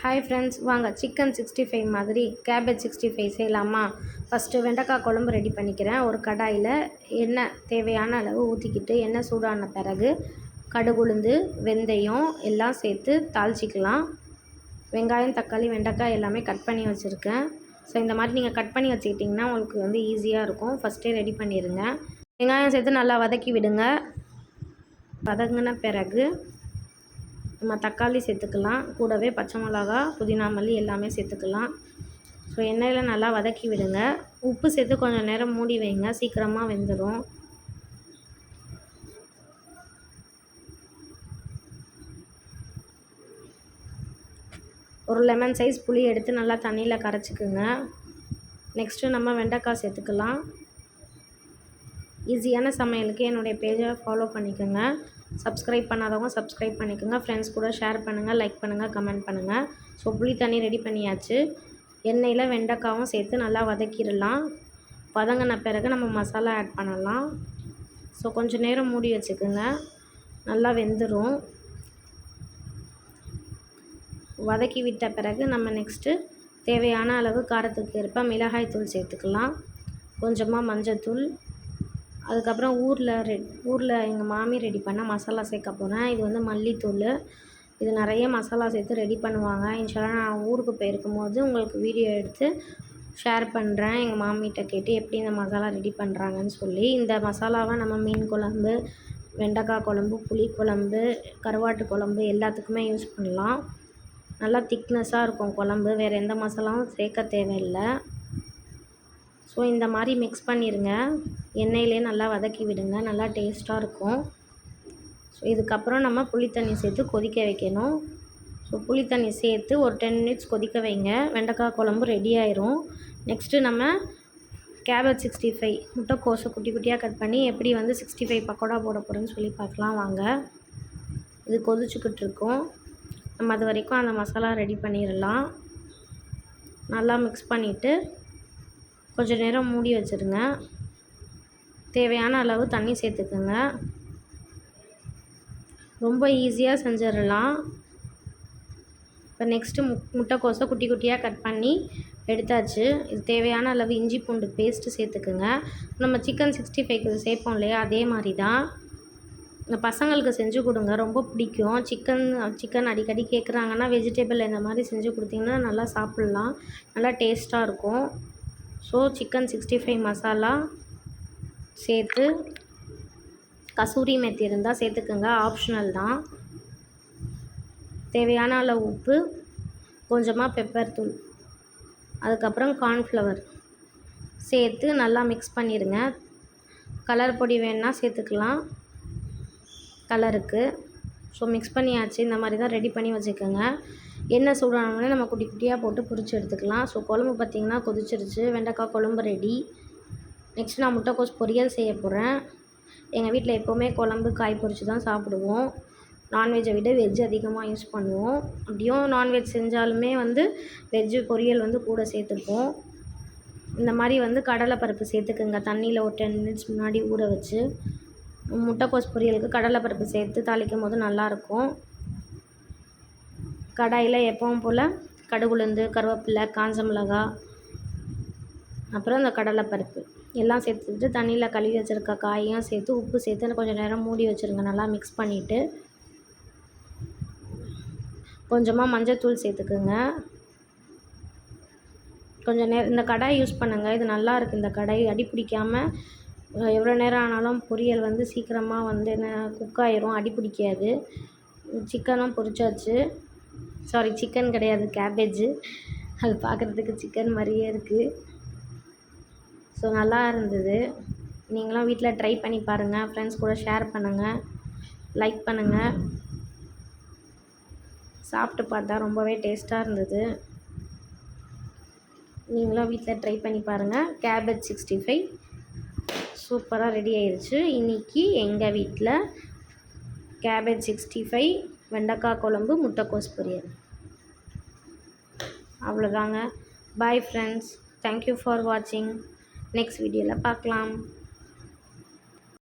Hi friends வாங்க chicken sixty five மாதிரி cabbage sixty five செய்யலாமா? ஃபஸ்ட்டு வெண்டைக்காய் குழம்பு ரெடி பண்ணிக்கிறேன். ஒரு கடாயில் எண்ணெய் தேவையான அளவு ஊற்றிக்கிட்டு எண்ணெய் சூடான பிறகு கடுகுளுந்து வெந்தயம் எல்லாம் சேர்த்து தாளிச்சிக்கலாம். வெங்காயம் தக்காளி வெண்டைக்காய் எல்லாமே கட் பண்ணி வச்சுருக்கேன். ஸோ இந்த மாதிரி நீங்கள் கட் பண்ணி வச்சுக்கிட்டிங்கன்னா உங்களுக்கு வந்து ஈஸியாக இருக்கும். ஃபஸ்ட்டே ரெடி பண்ணிடுங்க வெங்காயம் சேர்த்து நல்லா வதக்கி விடுங்க. வதங்கின பிறகு நம்ம தக்காளி சேர்த்துக்கலாம். கூடவே பச்சை மிளகா புதினா மல்லி எல்லாமே சேர்த்துக்கலாம். ஸோ எண்ணெயில் நல்லா வதக்கி விடுங்க. உப்பு சேர்த்து கொஞ்சம் நேரம் மூடி வைங்க. சீக்கிரமாக வெந்துடும் ஒரு லெமன் சைஸ் புளி எடுத்து நல்லா தண்ணியில் கரைச்சிக்குங்க. நெக்ஸ்ட்டு நம்ம வெண்டைக்காய் சேர்த்துக்கலாம். ஈஸியான சமையலுக்கு என்னுடைய பேஜை ஃபாலோ பண்ணிக்கோங்க. சப்ஸ்கிரைப் பண்ணாதவங்க சப்ஸ்கிரைப் பண்ணிக்கோங்க. ஃப்ரெண்ட்ஸ் கூட ஷேர் பண்ணுங்கள் லைக் பண்ணுங்கள் கமெண்ட் பண்ணுங்கள் ஸோ புளி தண்ணி ரெடி பண்ணியாச்சு. எண்ணெயில் வெண்டைக்காவும் சேர்த்து நல்லா வதக்கிடலாம். வதங்கின பிறகு நம்ம மசாலா ஆட் பண்ணலாம். ஸோ கொஞ்சம் நேரம் மூடி வச்சுக்கோங்க. நல்லா வெந்துடும் வதக்கி விட்ட பிறகு நம்ம நெக்ஸ்ட்டு தேவையான அளவு காரத்துக்கு ஏற்ப மிளகாய் தூள் சேர்த்துக்கலாம். கொஞ்சமாக மஞ்சள்தூள் அதுக்கப்புறம் ஊரில் ரெ ஊரில் எங்கள் மாமி ரெடி பண்ண மசாலா சேர்க்க போகிறேன். இது வந்து மல்லித்தூள். இது நிறைய மசாலா சேர்த்து ரெடி பண்ணுவாங்க. இன்ஷால்லா நான் ஊருக்கு போயிருக்கும் போது உங்களுக்கு வீடியோ எடுத்து ஷேர் பண்ணுறேன். எங்கள் மாமிகிட்ட கேட்டு எப்படி இந்த மசாலா ரெடி பண்ணுறாங்கன்னு சொல்லி. இந்த மசாலாவை நம்ம மீன் குழம்பு வெண்டைக்காய் குழம்பு புளி குழம்பு கருவாட்டு குழம்பு எல்லாத்துக்குமே யூஸ் பண்ணலாம். நல்லா திக்னஸாக இருக்கும் குழம்பு. வேறு எந்த மசாலாவும் சேர்க்க தேவையில்லை. ஸோ இந்த மாதிரி மிக்ஸ் பண்ணிடுங்க எண்ணெயிலே நல்லா வதக்கி விடுங்க. நல்லா டேஸ்ட்டாக இருக்கும். ஸோ இதுக்கப்புறம் நம்ம புளித்தண்ணி சேர்த்து கொதிக்க வைக்கணும். ஸோ புளித்தண்ணி சேர்த்து ஒரு டென் மினிட்ஸ் கொதிக்க வைங்க. வெண்டைக்காய் குழம்பு ரெடி ஆயிரும். நெக்ஸ்ட்டு நம்ம கேபட் சிக்ஸ்டி ஃபைவ் முட்டைக்கோஸை குட்டி குட்டியாக கட் பண்ணி எப்படி வந்து சிக்ஸ்டி ஃபைவ் பக்கோடா போட போகிறேன்னு சொல்லி பார்க்கலாம். வாங்க. இது கொதிச்சுக்கிட்டு இருக்கோம். நம்ம அது வரைக்கும் அந்த மசாலா ரெடி பண்ணிடலாம் நல்லா மிக்ஸ் பண்ணிவிட்டு கொஞ்சம் நேரம் மூடி வச்சுருங்க. தேவையான அளவு தண்ணி சேர்த்துக்குங்க. ரொம்ப ஈஸியாக செஞ்சிடலாம். இப்போ நெக்ஸ்ட்டு மு முட்டைக்கோசை குட்டி குட்டியாக கட் பண்ணி எடுத்தாச்சு. இது தேவையான அளவு இஞ்சி பூண்டு பேஸ்ட்டு சேர்த்துக்குங்க. நம்ம சிக்கன் சிக்ஸ்டி ஃபைவ்க்கு சேர்ப்போம் இல்லையா? அதே மாதிரி தான் இந்த பசங்களுக்கு செஞ்சு கொடுங்க. ரொம்ப பிடிக்கும். சிக்கன் சிக்கன் அடிக்கடி கேட்குறாங்கன்னா வெஜிடபிள் இந்த மாதிரி செஞ்சு கொடுத்தீங்கன்னா நல்லா சாப்பிட்லாம். நல்லா டேஸ்ட்டாக இருக்கும். So chicken sixty five masala சேர்த்து கசூரி மெத்தி இருந்தால் சேர்த்துக்கோங்க. ஆப்ஷனல் தான். தேவையான அளவு உப்பு கொஞ்சமாக பெப்பர் தூள். அதுக்கப்புறம் கார்ன்ஃப்ளவர் சேர்த்து நல்லா மிக்ஸ் பண்ணிடுங்க கலர் பொடி வேணுன்னா சேர்த்துக்கலாம். கலருக்கு ஸோ மிக்ஸ் பண்ணியாச்சு. இந்த மாதிரி தான் ரெடி பண்ணி வச்சுக்கோங்க. எண்ணெய் சூடானோடனே நம்ம குட்டி குட்டியாக போட்டு பொரிச்சு எடுத்துக்கலாம். ஸோ குழம்பு பார்த்திங்கன்னா கொதிச்சிருச்சு. வெண்டைக்காய் குழம்பு ரெடி நெக்ஸ்ட் நான் முட்டைக்கோஸ் பொரியல் செய்ய போகிறேன் எங்கள் வீட்டில் எப்போவுமே குழம்பு காய் பொரித்து தான் சாப்பிடுவோம். நான்வெஜ்ஜை விட வெஜ் அதிகமாக யூஸ் பண்ணுவோம். அப்படியும் நான்வெஜ் செஞ்சாலுமே வந்து வெஜ்ஜு பொரியல் வந்து கூட சேர்த்துப்போம். இந்த மாதிரி வந்து கடலைப்பருப்பு சேர்த்துக்குங்க. தண்ணியில் ஒரு டென் மினிட்ஸ் முன்னாடி ஊற வச்சு. முட்டைக்கோஸ் பொரியலுக்கு கடலைப்பருப்பு சேர்த்து தாளிக்கும் போது நல்லாயிருக்கும் கடாயில் எப்பவும் போல் கடுகுலுந்து கருவேப்பிலை காஞ்ச மிளகா அப்புறம் இந்த கடலைப்பருப்பு. எல்லாம் சேர்த்துட்டு தண்ணியில் கழுவி வச்சுருக்க காயும் சேர்த்து உப்பு சேர்த்து கொஞ்சம் நேரம் மூடி வச்சுருங்க. நல்லா மிக்ஸ் பண்ணிவிட்டு கொஞ்சமாக மஞ்சத்தூள் சேர்த்துக்குங்க. கொஞ்சம் நேரம் இந்த கடாய் யூஸ் பண்ணுங்கள் இது நல்லா இருக்குது இந்த கடாய் அடி பிடிக்காமல் எவ்வளோ நேரம் ஆனாலும் பொரியல் வந்து சீக்கிரமாக வந்து என்ன குக் ஆயிரும். அடி பிடிக்காது. சிக்கனும் பொரிச்சாச்சு. சாரி சிக்கன் கிடையாது கேபேஜு அது பார்க்குறதுக்கு சிக்கன் மாதிரியே இருக்குது ஸோ நல்லா இருந்தது. நீங்களும் வீட்டில் ட்ரை பண்ணி பாருங்கள் ஃப்ரெண்ட்ஸ் கூட ஷேர் பண்ணுங்கள் லைக் பண்ணுங்கள் சாப்பிட்டு பார்த்தா ரொம்பவே டேஸ்ட்டாக இருந்தது. நீங்களும் வீட்டில் ட்ரை பண்ணி பாருங்கள் கேபேஜ் சிக்ஸ்டி ஃபைவ் சூப்பராக ரெடி ஆயிடுச்சு இன்றைக்கி எங்கள் வீட்டில் கேபேஜ் சிக்ஸ்டி ஃபைவ் வெண்டைக்காய் குழம்பு முட்டைக்கோஸ் பொரியல். அவ்வளோதாங்க. Bye friends thank you for வாட்சிங் நெக்ஸ்ட் வீடியோவில் பார்க்கலாம்.